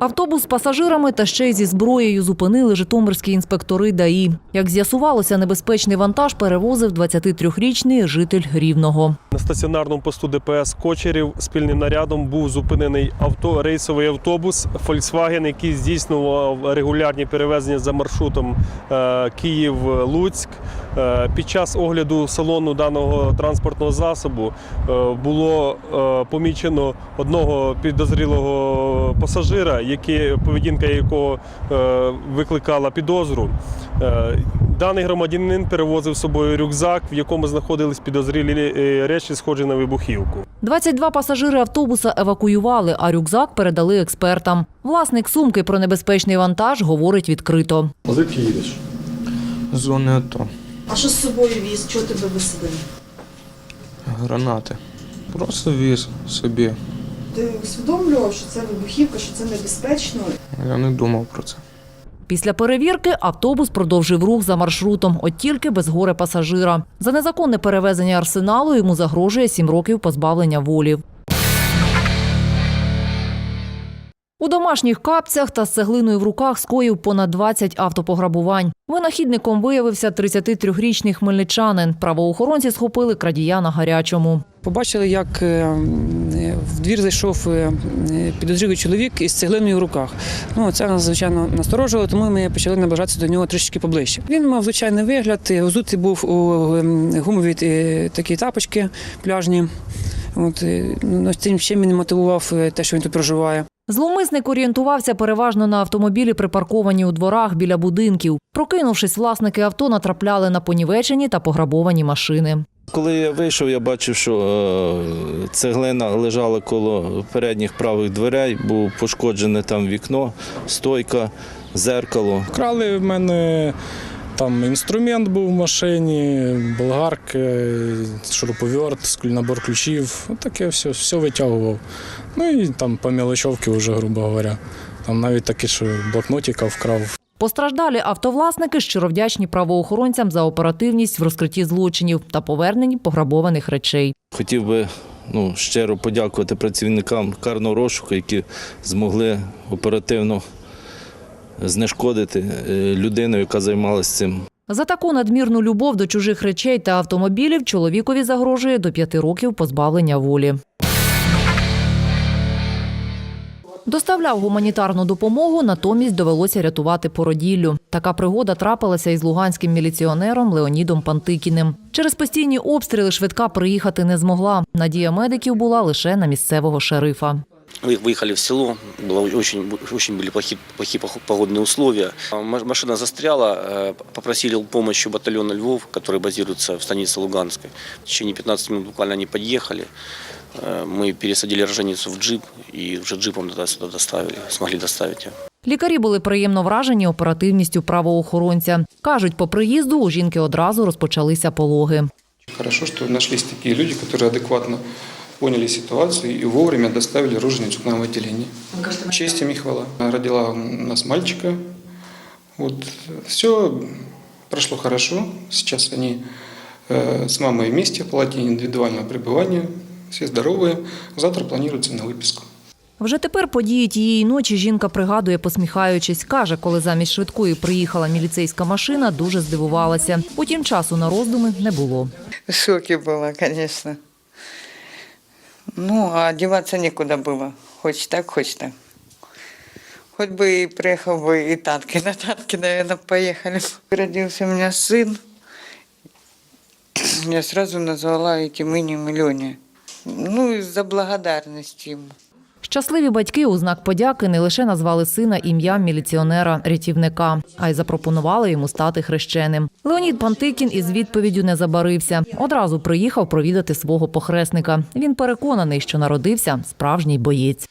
Автобус з пасажирами та ще й зі зброєю зупинили житомирські інспектори ДАІ. Як з'ясувалося, небезпечний вантаж перевозив 23-річний житель Рівного. На стаціонарному посту ДПС Кочерів спільним нарядом був зупинений авто, рейсовий автобус Volkswagen, який здійснював регулярні перевезення за маршрутом е, Київ-Луцьк. Е, Під час огляду салону даного транспортного засобу е, було помічено одного підозрілого пасажира, який, поведінка якого е, викликала підозру. Е, Даний громадянин перевозив з собою рюкзак, в якому знаходились підозрілі е, речі, схожі на вибухівку. 22 пасажири автобуса евакуювали, а рюкзак передали експертам. Власник сумки про небезпечний вантаж говорить відкрито. А звідки їдеш? Зони АТО, А що з собою віз? Чого тебе висадили? гранати. Просто віз собі. Ти усвідомлював, що це вибухівка, що це небезпечно. Я не думав про це. Після перевірки автобус продовжив рух за маршрутом, от тільки без горе пасажира. За незаконне перевезення арсеналу йому загрожує сім років позбавлення волі. У домашніх капцях та з цеглиною в руках скоїв понад 20 автопограбувань. Винахідником виявився 33-річний хмельничанин. Правоохоронці схопили крадія на гарячому. Побачили, як е, в двір зайшов е, підозрілий чоловік із цеглиною в руках. Ну, це нас, звичайно, насторожувало, тому ми почали наближатися до нього трішки поближче. Він мав звичайний вигляд, е, взутий був у е, гумові такі тапочки пляжні. От, ну, цим ще він мотивував те, що він тут проживає. Зловмисник орієнтувався переважно на автомобілі, припарковані у дворах біля будинків. Прокинувшись, власники авто натрапляли на понівечені та пограбовані машини. Коли я вийшов, я бачив, що е, цеглина лежала коло передніх правих дверей, було пошкоджене там вікно, стойка, зеркало. Крали в мене там інструмент був в машині, болгарки, шуруповерт, набор ключів. Таке все, все витягував. Ну і там по мелочовки вже, грубо говоря. Там навіть таке, що блокнотика вкрав. Постраждалі автовласники щиро вдячні правоохоронцям за оперативність в розкритті злочинів та поверненні пограбованих речей. Хотів би ну, щиро подякувати працівникам карного розшуку, які змогли оперативно знешкодити е, людину, яка займалася цим. За таку надмірну любов до чужих речей та автомобілів чоловікові загрожує до п'яти років позбавлення волі. Доставляв гуманітарну допомогу, натомість довелося рятувати породіллю. Така пригода трапилася із луганським міліціонером Леонідом Пантикіним. Через постійні обстріли швидка приїхати не змогла. Надія медиків була лише на місцевого шерифа. Вы- Выехали в село, было очень, очень были плохие, плохие пох- погодные условия. А, ма- Машина застряла, э, попросили помощи батальона Львов, который базируется в станице Луганской. В течение 15 минут буквально они подъехали. Э, Мы пересадили роженицу в джип и уже джипом туда сюда доставили, смогли доставить ее. Лікарі були приємно вражені оперативністю правоохоронця. Кажуть, по приїзду у жінки одразу розпочалися пологи. Хорошо, что нашлись такие люди, которые адекватно поняли ситуацию и вовремя доставили роженицу к нам в отделение. Честь им и хвала. Родила у нас мальчика. Вот. Все прошло хорошо. Сейчас они э, с мамой вместе в палате индивидуального пребывания. Все здоровые. Завтра планируется на выписку. Вже тепер події тієї ночі жінка пригадує, посміхаючись. Каже, коли замість швидкої приїхала міліцейська машина, дуже здивувалася. Потім часу на роздуми не було. В шоке была, конечно. Ну, а одеваться некуда было. Хоть так, хоть так. Хоть бы и приехал бы и танки. На танки, наверное, поехали. Родился у меня сын. Я сразу назвала этим именем Леня. Ну, из-за благодарности ему. Щасливі батьки у знак подяки не лише назвали сина ім'ям міліціонера-рятівника, а й запропонували йому стати хрещеним. Леонід Пантикін із відповіддю не забарився. Одразу приїхав провідати свого похресника. Він переконаний, що народився справжній боєць.